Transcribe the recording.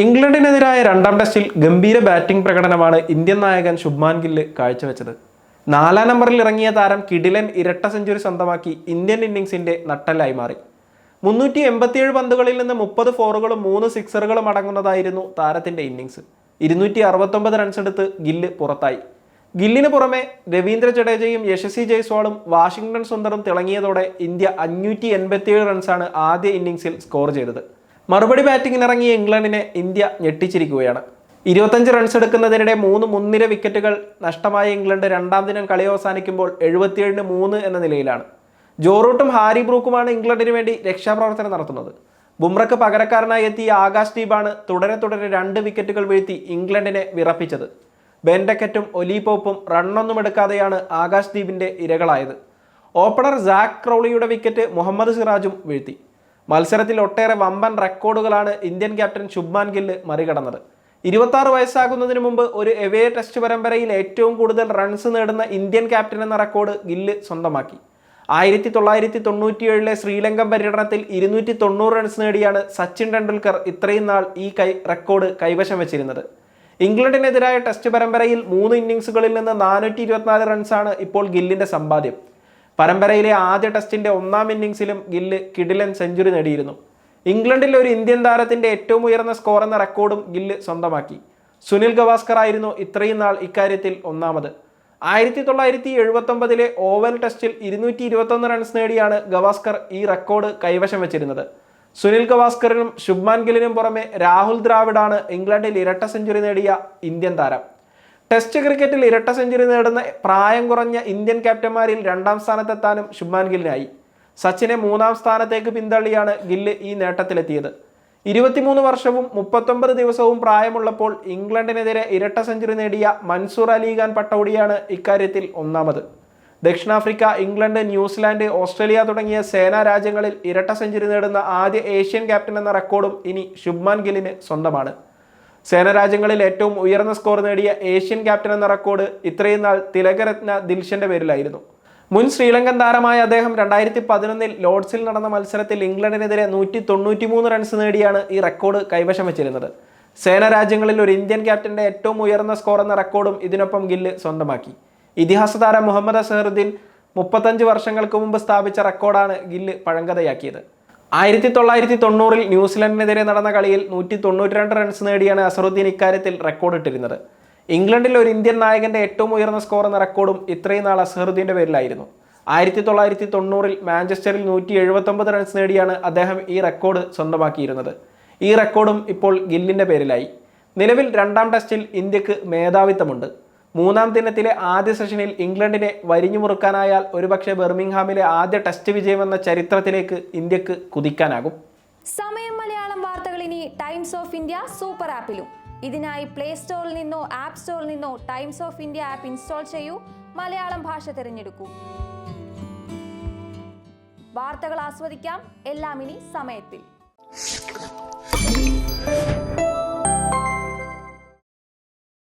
ഇംഗ്ലണ്ടിനെതിരായ രണ്ടാം ടെസ്റ്റിൽ ഗംഭീര ബാറ്റിംഗ് പ്രകടനമാണ് ഇന്ത്യൻ നായകൻ ശുഭ്മാൻ ഗില്ല് കാഴ്ചവെച്ചത്. നാലാം നമ്പറിൽ ഇറങ്ങിയ താരം കിടിലൻ ഇരട്ട സെഞ്ചുറി സ്വന്തമാക്കി ഇന്ത്യൻ ഇന്നിംഗ്സിന്റെ നട്ടലായി മാറി. മുന്നൂറ്റി എൺപത്തിയേഴ് പന്തുകളിൽ നിന്ന് മുപ്പത് ഫോറുകളും മൂന്ന് സിക്സറുകളും അടങ്ങുന്നതായിരുന്നു താരത്തിന്റെ ഇന്നിംഗ്സ്. ഇരുന്നൂറ്റി അറുപത്തൊമ്പത് റൺസ് എടുത്ത് ഗില്ല് പുറത്തായി. ഗില്ലിന് പുറമെ രവീന്ദ്ര ജഡേജയും യശസ്വി ജയ്സ്വാളും വാഷിംഗ്ടൺ സുന്ദറും തിളങ്ങിയതോടെ ഇന്ത്യ അഞ്ഞൂറ്റി എൺപത്തിയേഴ് റൺസാണ് ആദ്യ ഇന്നിംഗ്സിൽ സ്കോർ ചെയ്തത്. മറുപടി ബാറ്റിംഗിന് ഇറങ്ങിയ ഇംഗ്ലണ്ടിനെ ഇന്ത്യ ഞെട്ടിച്ചിരിക്കുകയാണ്. ഇരുപത്തഞ്ച് റൺസ് എടുക്കുന്നതിനിടെ മൂന്ന് മുൻനിര വിക്കറ്റുകൾ നഷ്ടമായ ഇംഗ്ലണ്ട് രണ്ടാം ദിനം കളി അവസാനിക്കുമ്പോൾ എഴുപത്തിയേഴിന് മൂന്ന് എന്ന നിലയിലാണ്. ജോറൂട്ടും ഹാരി ബ്രൂക്കുമാണ് ഇംഗ്ലണ്ടിന് വേണ്ടി രക്ഷാപ്രവർത്തനം നടത്തുന്നത്. ബുംറയ്ക്ക് പകരക്കാരനായി എത്തിയ ആകാശ് ദീപാണ് തുടരെ തുടരെ രണ്ട് വിക്കറ്റുകൾ വീഴ്ത്തി ഇംഗ്ലണ്ടിനെ വിറപ്പിച്ചത്. ബെൻഡക്കറ്റും ഒലീപോപ്പും റണ്ണൊന്നും എടുക്കാതെയാണ് ആകാശ് ദീപിന്റെ ഇരകളായത്. ഓപ്പണർ സാക് ക്രൗളിയുടെ വിക്കറ്റ് മുഹമ്മദ് സിറാജും വീഴ്ത്തി. മത്സരത്തിൽ ഒട്ടേറെ വമ്പൻ റെക്കോർഡുകളാണ് ഇന്ത്യൻ ക്യാപ്റ്റൻ ശുഭ്മാൻ ഗില്ല് മറികടന്നത്. ഇരുപത്തി വയസ്സാകുന്നതിന് മുമ്പ് ഒരു എവേ ടെസ്റ്റ് പരമ്പരയിൽ ഏറ്റവും കൂടുതൽ റൺസ് നേടുന്ന ഇന്ത്യൻ ക്യാപ്റ്റൻ എന്ന റെക്കോർഡ് ഗില്ല് സ്വന്തമാക്കി. ആയിരത്തി തൊള്ളായിരത്തി തൊണ്ണൂറ്റിയേഴിലെ ശ്രീലങ്കൻ പര്യടനത്തിൽ ഇരുന്നൂറ്റി തൊണ്ണൂറ് റൺസ് നേടിയാണ് സച്ചിൻ ടെണ്ടുൽക്കർ ഇത്രയും നാൾ ഈ കൈ റെക്കോർഡ് കൈവശം വെച്ചിരുന്നത്. ഇംഗ്ലണ്ടിനെതിരായ ടെസ്റ്റ് പരമ്പരയിൽ മൂന്ന് ഇന്നിംഗ്സുകളിൽ നിന്ന് നാനൂറ്റി ഇരുപത്തിനാല് റൺസാണ് ഇപ്പോൾ ഗില്ലിന്റെ സമ്പാദ്യം. പരമ്പരയിലെ ആദ്യ ടെസ്റ്റിന്റെ ഒന്നാം ഇന്നിംഗ്സിലും ഗില്ല് കിഡിലൻ സെഞ്ചുറി നേടിയിരുന്നു. ഇംഗ്ലണ്ടിൽ ഒരു ഇന്ത്യൻ താരത്തിന്റെ ഏറ്റവും ഉയർന്ന സ്കോർ എന്ന റെക്കോർഡും ഗില്ല് സ്വന്തമാക്കി. സുനിൽ ഗവാസ്കർ ആയിരുന്നു ഇത്രയും നാൾ ഇക്കാര്യത്തിൽ ഒന്നാമത്. ആയിരത്തി തൊള്ളായിരത്തി എഴുപത്തൊമ്പതിലെ ഓവൽ ടെസ്റ്റിൽ ഇരുന്നൂറ്റി ഇരുപത്തൊന്ന് റൺസ് നേടിയാണ് ഗവാസ്കർ ഈ റെക്കോർഡ് കൈവശം വെച്ചിരുന്നത്. സുനിൽ ഗവാസ്കറിനും ശുഭ്മാൻ ഗില്ലിനും പുറമെ രാഹുൽ ദ്രാവിഡാണ് ഇംഗ്ലണ്ടിൽ ഇരട്ട സെഞ്ചുറി നേടിയ ഇന്ത്യൻ താരം. ടെസ്റ്റ് ക്രിക്കറ്റിൽ ഇരട്ട സെഞ്ചുറി നേടുന്ന പ്രായം കുറഞ്ഞ ഇന്ത്യൻ ക്യാപ്റ്റന്മാരിൽ രണ്ടാം സ്ഥാനത്തെത്താനും ശുഭ്മാൻ ഗില്ലിനായി. സച്ചിനെ മൂന്നാം സ്ഥാനത്തേക്ക് പിന്തള്ളിയാണ് ഗില്ല് ഈ നേട്ടത്തിലെത്തിയത്. ഇരുപത്തിമൂന്ന് വർഷവും മുപ്പത്തൊമ്പത് ദിവസവും പ്രായമുള്ളപ്പോൾ ഇംഗ്ലണ്ടിനെതിരെ ഇരട്ട സെഞ്ചുറി നേടിയ മൻസൂർ അലിഖാൻ പട്ടൗഡിയാണ് ഇക്കാര്യത്തിൽ ഒന്നാമത്. ദക്ഷിണാഫ്രിക്ക ഇംഗ്ലണ്ട് ന്യൂസിലാൻഡ് ഓസ്ട്രേലിയ തുടങ്ങിയ സേനാ രാജ്യങ്ങളിൽ ഇരട്ട സെഞ്ചുറി നേടുന്ന ആദ്യ ഏഷ്യൻ ക്യാപ്റ്റൻ എന്ന റെക്കോർഡും ഇനി ശുഭ്മാൻ ഗില്ലിന് സ്വന്തമാണ്. സേനാരാജ്യങ്ങളിൽ ഏറ്റവും ഉയർന്ന സ്കോർ നേടിയ ഏഷ്യൻ ക്യാപ്റ്റൻ എന്ന റെക്കോർഡ് ഇത്രയും നാൾ തിലകരത്ന ദിൽഷന്റെ പേരിലായിരുന്നു. മുൻ ശ്രീലങ്കൻ താരമായ അദ്ദേഹം രണ്ടായിരത്തി പതിനൊന്നിൽ ലോർഡ്സിൽ നടന്ന മത്സരത്തിൽ ഇംഗ്ലണ്ടിനെതിരെ നൂറ്റി തൊണ്ണൂറ്റി മൂന്ന് റൺസ് നേടിയാണ് ഈ റെക്കോർഡ് കൈവശം വെച്ചിരുന്നത്. സേനരാജ്യങ്ങളിൽ ഒരു ഇന്ത്യൻ ക്യാപ്റ്റന്റെ ഏറ്റവും ഉയർന്ന സ്കോർ എന്ന റെക്കോർഡും ഇതിനൊപ്പം ഗില്ല് സ്വന്തമാക്കി. ഇതിഹാസ താരം മുഹമ്മദ് അസഹറുദ്ദീൻ മുപ്പത്തഞ്ച് വർഷങ്ങൾക്ക് മുമ്പ് സ്ഥാപിച്ച റെക്കോർഡാണ് ഗില്ല് പഴങ്കഥയാക്കിയത്. ആയിരത്തി തൊള്ളായിരത്തി തൊണ്ണൂറിൽ ന്യൂസിലൻഡിനെതിരെ നടന്ന കളിയിൽ നൂറ്റി തൊണ്ണൂറ്റി രണ്ട് റൺസ് നേടിയാണ് അസറുദ്ദീൻ ഇക്കാര്യത്തിൽ റെക്കോർഡ് ഇട്ടിരുന്നത്. ഇംഗ്ലണ്ടിൽ ഒരു ഇന്ത്യൻ നായകന്റെ ഏറ്റവും ഉയർന്ന സ്കോർ എന്ന റെക്കോർഡും ഇത്രയും നാൾ അസഹറുദ്ദീന്റെ പേരിലായിരുന്നു. ആയിരത്തി തൊള്ളായിരത്തി തൊണ്ണൂറിൽ മാഞ്ചസ്റ്ററിൽ നൂറ്റി എഴുപത്തൊമ്പത് റൺസ് നേടിയാണ് അദ്ദേഹം ഈ റെക്കോർഡ് സ്വന്തമാക്കിയിരുന്നത്. ഈ റെക്കോർഡും ഇപ്പോൾ ഗില്ലിന്റെ പേരിലായി. നിലവിൽ രണ്ടാം ടെസ്റ്റിൽ ഇന്ത്യയ്ക്ക് മേധാവിത്വമുണ്ട്. മൂന്നാം ദിനത്തിലെ ആദ്യ സെഷനിൽ ഇംഗ്ലണ്ടിനെ വരിഞ്ഞു മുറുക്കാനായാൽ ഒരുപക്ഷെ ബെർമിംഗ്ഹാമിലെ ആദ്യ ടെസ്റ്റ് വിജയം എന്ന ചരിത്രത്തിലേക്ക് ഇന്ത്യയ്ക്ക് കുതിക്കാനാകും. സമയം മലയാളം വാർത്തകൾ ഇനി ടൈംസ് ഓഫ് ഇന്ത്യ സൂപ്പർ ആപ്പിലും. ഇതിനായി പ്ലേ സ്റ്റോറിൽ നിന്നോ ആപ്പ് സ്റ്റോറിൽ നിന്നോ Times of India app install ചെയ്യൂ. മലയാളം ഭാഷ തിരഞ്ഞെടുക്കൂ. വാർത്തകൾ ആസ്വദിക്കാം. എല്ലാം ഇനി സമയത്തിൽ.